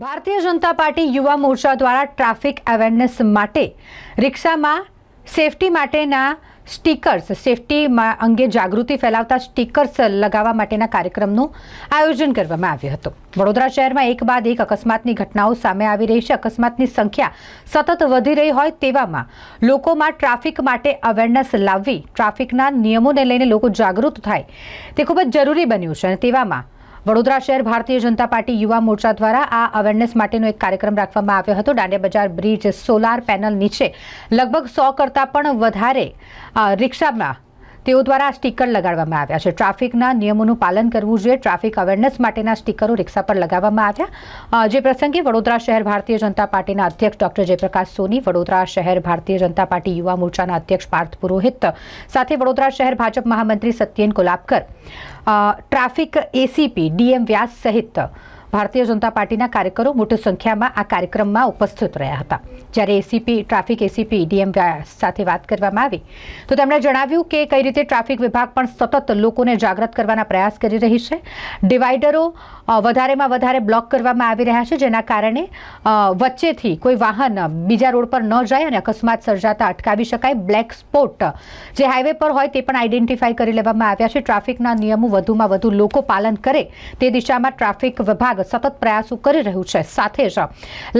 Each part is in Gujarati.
ભારતીય જનતા પાર્ટી યુવા મોરચા દ્વારા ટ્રાફિક અવેરનેસ માટે રિક્ષામાં સેફટી માટેના સ્ટીકર્સ, સેફટી અંગે જાગૃતિ ફેલાવતા સ્ટીકર્સ લગાવવા માટેના કાર્યક્રમનું આયોજન કરવામાં આવ્યું હતું. વડોદરા શહેરમાં એક બાદ એક અકસ્માતની ઘટનાઓ સામે આવી રહી છે. અકસ્માતની સંખ્યા સતત વધી રહી હોય તેવામાં લોકોમાં ટ્રાફિક માટે અવેરનેસ લાવવી, ટ્રાફિકના નિયમોને લઈને લોકો જાગૃત થાય તે ખૂબ જ જરૂરી બન્યું છે અને તેવામાં વડોદરા શહેર ભારતીય જનતા પાર્ટી યુવા મોરચા દ્વારા આ અવેરનેસ માટેનો એક કાર્યક્રમ રાખવામાં આવ્યો હતો. દાંડિયા બજાર બ્રિજ સોલાર પેનલ નીચે લગભગ સો કરતાં પણ વધારે રિક્ષામાં તેઓ દ્વારા સ્ટીકર લગાડવામાં આવ્યા છે. ટ્રાફિકના નિયમોનું પાલન કરવું જોઈએ. ટ્રાફિક અવેરનેસ માટેના સ્ટીકરો રિક્ષા પર લગાવવામાં આવ્યા. જે પ્રસંગે વડોદરા શહેર ભારતીય જનતા પાર્ટીના અધ્યક્ષ ડોક્ટર જયપ્રકાશ સોની, વડોદરા શહેર ભારતીય જનતા પાર્ટી યુવા મોરચાના અધ્યક્ષ પાર્થ પુરોહિત, સાથે વડોદરા શહેર ભાજપ મહામંત્રી Satyen Kolapkar traffic ACP DM Vyas સહિત ભારતીય જનતા પાર્ટીના કાર્યકરો મોટી સંખ્યામાં આ કાર્યક્રમમાં ઉપસ્થિત રહ્યા હતા. જ્યારે એસીપી ટ્રાફિક એસીપી ડીએમ સાથે વાત કરવામાં આવી, તો તેમણે જણાવ્યું કે કઈ રીતે ટ્રાફિક વિભાગ પણ સતત લોકોને જાગૃત કરવાના પ્રયાસ કરી રહી છે. ડિવાઈડરો વધારેમાં વધારે બ્લોક કરવામાં આવી રહ્યા છે, જેના કારણે વચ્ચેથી કોઈ વાહન બીજા રોડ પર ન જાય અને અકસ્માત સર્જાતા અટકાવી શકાય. બ્લેક સ્પોટ, જે હાઈવે પર હોય તે પણ આઈડેન્ટિફાઈ કરી લેવામાં આવ્યા છે. ટ્રાફિકના નિયમો વધુમાં વધુ લોકો પાલન કરે તે દિશામાં ટ્રાફિક વિભાગ સતત પ્રયાસો કરી રહ્યું છે. સાથે જ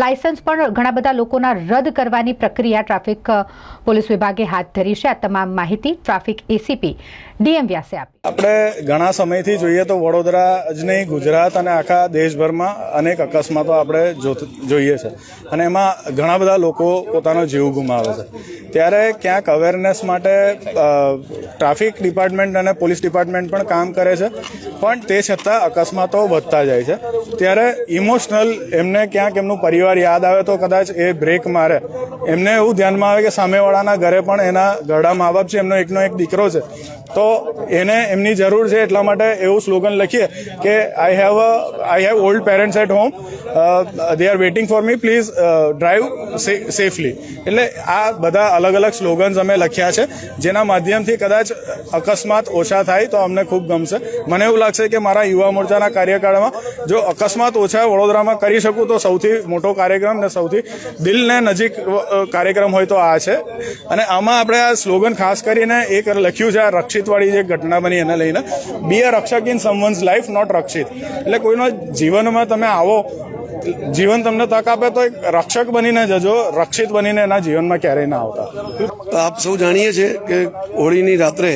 લાયસન્સ પણ ઘણા બધા લોકોના રદ કરવાની પ્રક્રિયા ટ્રાફિક પોલીસ વિભાગે હાથ ધરી છે. આ તમામ માહિતી ટ્રાફિક એસીપી ડીએમ વ્યાસે આપી. આપણે ઘણા સમયથી જોઈએ તો વડોદરા જ નહીં, ગુજરાત અને આખા દેશભરમાં અનેક અકસ્માતો આપણે જોઈએ છે. અને એમાં ઘણા બધા લોકો પોતાનો જીવ ગુમાવે છે. ત્યારે ક્યાંક અવેરનેસ માટે ટ્રાફિક ડિપાર્ટમેન્ટ અને પોલીસ ડિપાર્ટમેન્ટ પણ કામ કરે છે. પણ તે છતાં અકસ્માતો વધતા જાય છે. ત્યારે ઇમોશનલ એમને ક્યાંક એમનું પરિવાર યાદ આવે તો કદાચ એ બ્રેક મારે. એમને એવું ધ્યાનમાં આવે કે સામેવાળાના ઘરે પણ એના ઘરડા મા બાપ છે, એમનો એકનો એક દીકરો છે. તો એને એમની જરૂર છે એટલા માટે એવું સ્લોગન લખીએ કે I have I have old parents at home they are waiting for me please drive safely એટલે આ બધા અલગ અલગ સ્લોગન્સ અમે લખ્યા છે, જેના માધ્યમથી કદાચ અકસ્માત ઓછા થાય તો અમને ખૂબ ગમશે. મને એવું લાગશે કે મારા યુવા મોરચાના કાર્યકાળમાં જો અકસ્માત ઓછા વડોદરામાં કરી શકું તો સૌથી મોટો કાર્યક્રમ ને સૌથી દિલને નજીક કાર્યક્રમ હોય તો આ છે. અને આમાં આપણે આ સ્લોગન ખાસ કરીને એક લખ્યું છે આ રક્ષિતવાળી જે ઘટના બની એને લઈને. બી અ રક્ષક ઇન સમવન્સ લાઈફ નોટ રક્ષિત. એટલે કોઈનો જીવનમાં તમે આવો, જીવન તમને તક આપે તો એક રક્ષક બનીને જજો, રક્ષિત બનીને એના જીવનમાં ક્યારેય ના આવતા. આપ સૌ જાણીએ છીએ કે હોળીની રાત્રે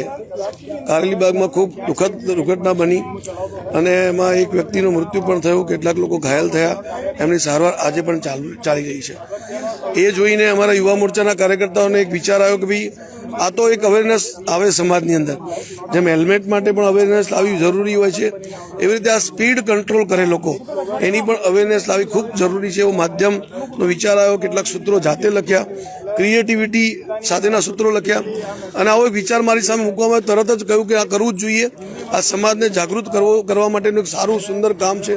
કારેલીબાગમાં ખૂબ દુઃખદ દુર્ઘટના બની અને એમાં એક વ્યક્તિનું મૃત્યુ પણ થયું, કેટલાક લોકો ઘાયલ થયા. એમની સારવાર આજે પણ ચાલુ રહી છે. એ જોઈને અમારા યુવા મોરચાના કાર્યકર્તાઓને એક વિચાર આવ્યો કે ભાઈ, આ તો એક અવેરનેસ આવે સમાજની અંદર. જેમ હેલ્મેટ માટે પણ અવેરનેસ લાવવી જરૂરી હોય છે, એવી રીતે આ સ્પીડ કંટ્રોલ કરે લોકો. એની પણ અવેરનેસ લાવવી ખૂબ જરૂરી છે એવો માધ્યમનો વિચાર આવ્યો. કેટલાક સૂત્રો જાતે લખ્યા. ક્રિએટિવિટી સાથેના સૂત્રો લખ્યા અને આવો વિચાર મારી સામે મૂકવામાં. તરત જ કહ્યું કે આ કરવું જ જોઈએ. આ સમાજને જાગૃત કરવો, કરવા માટેનું એક સારું, સુંદર કામ છે.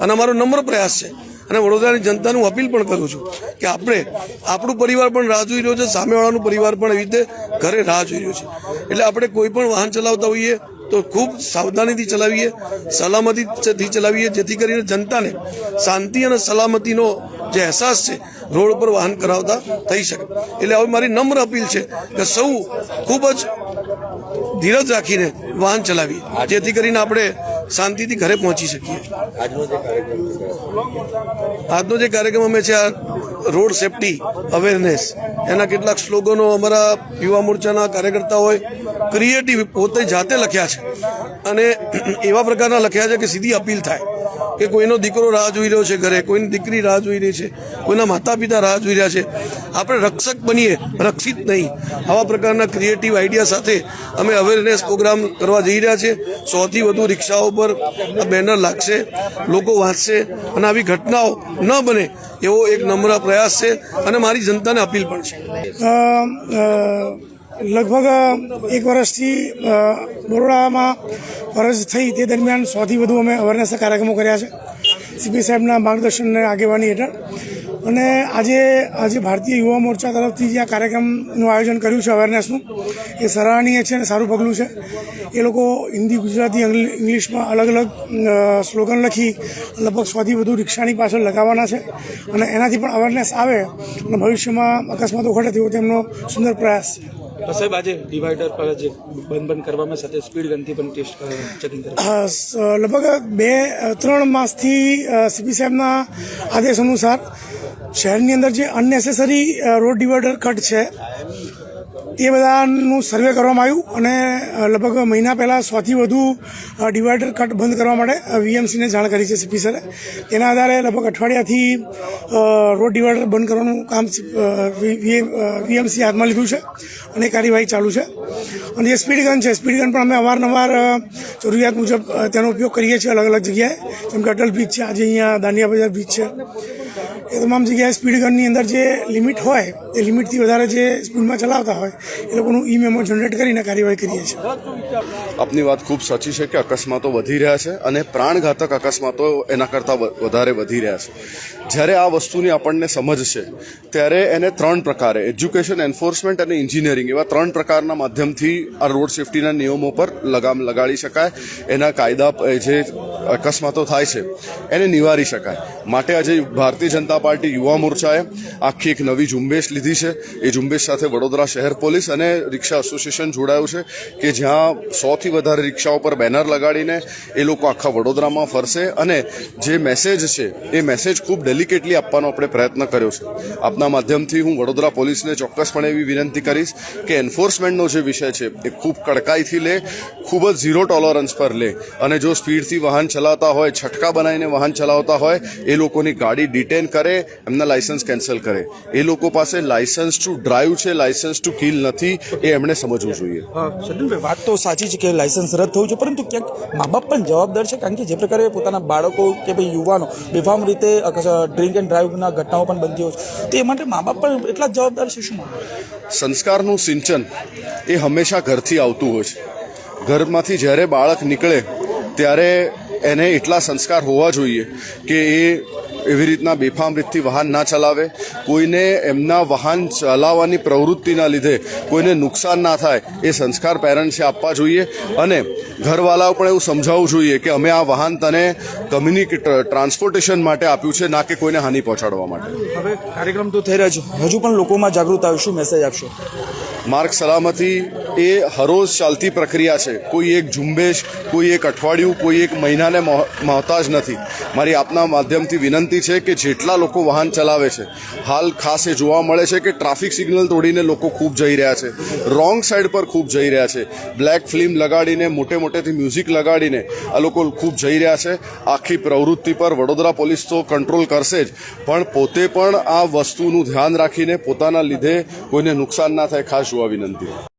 અને અમારો નમ્ર પ્રયાસ છે. અને વડોદરાની જનતાને અપીલ પણ કરું છું કે આપણે આપણું પરિવાર પણ રાહ જોઈ રહ્યો છે. સામેવાળાનું પરિવાર પણ એવી રીતે ઘરે રાહ જોઈ રહ્યો છે. એટલે આપણે કોઈ પણ વાહન ચલાવતા હોઈએ તો ખૂબ સાવધાનીથી ચલાવીએ, સલામતીથી ચલાવીએ, જેથી કરીને જનતાને શાંતિ અને સલામતીનો જે અહેસાસ છે રોડ ઉપર વાહન કરાવતા થઈ શકે. એટલે હવે મારી નમ્ર અપીલ છે કે સૌ ખૂબ જ ધીરજ રાખીને વાહન ચલાવીએ જેથી કરીને આપણે શાંતિથી ઘરે પહોંચી શકીએ. આજનો જે કાર્યક્રમ અમે છે આ રોડ સેફટી અવેરનેસ. એના કેટલાક સ્લોગનો અમારા યુવા મોરચાના કાર્યકર્તાઓએ ક્રિએટિવ પોતે જાતે લખ્યા છે. અને એવા પ્રકારના લખ્યા છે કે સીધી અપીલ થાય. કે કોઈનો દીકરો રાહ જોઈ રહ્યો છે ઘરે, કોઈની દીકરી રાહ જોઈ રહી છે, કોઈના માતા પિતા રાહ જોઈ રહ્યા છે. આપણે રક્ષક બનીએ, રક્ષિત નહીં. આવા પ્રકારના ક્રિએટિવ આઈડિયા સાથે અમે અવેરનેસ પ્રોગ્રામ કરવા જઈ રહ્યા છીએ સૌથી વધુ રિક્ષાઓ પર બેનર લાગશે, લોકો વાંચશે અને આવી ઘટનાઓ ન બને એવો એક નમ્ર પ્રયાસ છે અને મારી જનતાને અપીલ પણ છે. લગભગ એક વર્ષથી બરોડામાં ફરજ થઈ તે દરમિયાન સોથી વધુ અમે અવેરનેસના કાર્યક્રમો કર્યા છે. સીપી સાહેબના માર્ગદર્શનને આગેવાની હેઠળ. અને આજે આજે ભારતીય યુવા મોરચા તરફથી જે આ કાર્યક્રમનું આયોજન કર્યું છે અવેરનેસનું એ સરાહનીય છે અને સારું પગલું છે. એ લોકો હિન્દી, ગુજરાતી ઇંગ્લિશમાં અલગ અલગ સ્લોગન લખી લગભગ સોથી વધુ રિક્ષાની પાછળ લગાવવાના છે. અને એનાથી પણ અવેરનેસ આવે અને ભવિષ્યમાં અકસ્માતો ઘટે તેવો તેમનો સુંદર પ્રયાસ છે. તો સાહેબ, આજે ડિવાઈડર પર જે બંધ બંધ કરવામાં સાથે સ્પીડ ગનથી પણ ટેસ્ટ ચેકિંગ લગભગ બે ત્રણ માસથી સીપી સાહેબના આદેશ અનુસાર શહેરની અંદર જે અનનેસેસરી રોડ ડિવાઈડર કટ છે તે બધાનું સર્વે કરવામાં આવ્યું અને લગભગ મહિના પહેલાં સોથી વધુ ડિવાઈડર કટ બંધ કરવા માટે વીએમસીને જાણ કરી છે સીપી સરે. તેના આધારે લગભગ અઠવાડિયાથી રોડ ડિવાઈડર બંધ કરવાનું કામ વીએમસી હાથમાં લીધું છે અને કાર્યવાહી ચાલુ છે. અને જે સ્પીડ છે, સ્પીડ ગન પણ અમે અવારનવાર જરૂરિયાત મુજબ તેનો ઉપયોગ કરીએ છીએ અલગ અલગ જગ્યાએ. જેમ કે અટલ બીચ છે, આજે અહીંયા દાંડિયા બજાર બીચ છે. એ તમામ જગ્યાએ સ્પીડ ગનની અંદર જે લિમિટ હોય, એ લિમિટથી વધારે જે સ્પીડમાં ચલાવતા હોય, એ લોકોનું ઈ મેમો જનરેટ કરીને કાર્યવાહી કરીએ છીએ. આપની વાત ખૂબ સાચી છે કે અકસ્માતો વધી રહ્યા છે અને પ્રાણઘાતક અકસ્માતો એના કરતાં વધારે વધી રહ્યા છે. જ્યારે આ વસ્તુની આપણને સમજ છે, ત્યારે એને ત્રણ પ્રકારે એજ્યુકેશન એન્ફોર્સમેન્ટ અને એન્જિનિયરિંગ એવા ત્રણ પ્રકારના માધ્યમથી આ રોડ સેફટીના નિયમો પર લગામ, લગાડી શકાય. એના કાયદા જે અકસ્માતો થાય છે, એને નિવારી શકાય. માટે આજે ભારતીય જનતા પાર્ટી યુવા મોરચાએ આખી એક નવી ઝુંબેશ લીધી છે. એ ઝુંબેશ સાથે વડોદરા શહેર પોલીસ અને રિક્ષા એસોસિએશન જોડાયું છે કે જ્યાં સોથી વધારે રિક્ષાઓ પર બેનર લગાડીને એ લોકો આખા વડોદરામાં ફરશે અને જે મેસેજ છે, એ મેસેજ ખૂબ ડેલિકેટલી આપવાનો આપણે પ્રયત્ન કર્યો છે. આપના માધ્યમથી હું વડોદરા પોલીસને ચોક્કસપણે એવી વિનંતી કરીશ કે એન્ફોર્સમેન્ટનો જે વિષય છે, એ ખૂબ કડકાઈથી લે, ખૂબ જ ઝીરો ટોલરન્સ પર લે. અને જો સ્પીડથી વાહન ચલાવતા હોય, છટકા બનાવીને વાહન ચલાવતા હોય, એ લોકોની ગાડી ડિટેન કરે એમના લાયસન્સ કેન્સલ કરે. એ લોકો પાસે લાયસન્સ ટુ ડ્રાઈવ છે લાયસન્સ ટુ કિલ નથી એ એમણે સમજવું જોઈએ. સદનભાઈ વાત તો સાચી છે કે લાયસન્સ રદ થવું જોઈએ પરંતુ ક્યાંક મા બાપ પણ જવાબદાર છે કારણ કે જે પ્રકારે પોતાના બાળકો કે ભાઈ યુવાનો બેફામ રીતે ડ્રિંક એન્ડ ડ્રાઈવના ઘટનાઓ પણ બનતી હોય છે તો એ માટે મા બાપ પણ એટલા જ જવાબદાર છે શું સંસ્કારનું સિંચન એ હંમેશા ઘરથી આવતું હોય છે. ઘરમાંથી જ્યારે બાળક નીકળે ત્યારે એને એટલા સંસ્કાર હોવા જોઈએ કે એ એવી રીતના બેફામ રીતથી વાહન ના ચલાવે કોઈને એમના વાહન ચલાવવાની પ્રવૃત્તિના લીધે કોઈને નુકસાન ના થાય એ સંસ્કાર પેરેન્ટ્સે આપવા જોઈએ. અને ઘરવાળાઓ પણ એવું સમજાવવું જોઈએ કે અમે આ વાહન તને કમ્યુનિક ટ્રાન્સપોર્ટેશન માટે આપ્યું છે ના કે કોઈને હાનિ પહોંચાડવા માટે. હવે કાર્યક્રમ તો થઈ રહ્યો છે. હજુ પણ લોકોમાં જાગૃત આવ્યું શું મેસેજ આપશો. માર્ગ સલામતી એ હરોજ ચાલતી પ્રક્રિયા છે. કોઈ એક ઝુંબેશ, કોઈ એક અઠવાડિયું, કોઈ એક મહિનાને મોહ- મોહતાજ નથી. મારી આપના માધ્યમથી વિનંતી છે કે જેટલા લોકો વાહન ચલાવે છે, હાલ ખાસ એ જોવા મળે છે કે ટ્રાફિક સિગ્નલ તોડીને લોકો ખૂબ જઈ રહ્યા છે. રોંગ સાઈડ પર ખૂબ જઈ રહ્યા છે. બ્લેક ફિલ્મ લગાડીને, મોટે મોટેથી મ્યુઝિક લગાડીને આ લોકો ખૂબ જઈ રહ્યા છે. આખી પ્રવૃત્તિ પર વડોદરા પોલીસ તો કંટ્રોલ કરશે જ. પણ પોતે પણ આ વસ્તુનું ધ્યાન રાખીને પોતાના લીધે કોઈને નુકસાન ના થાય, ખાસ જોવા વિનંતી.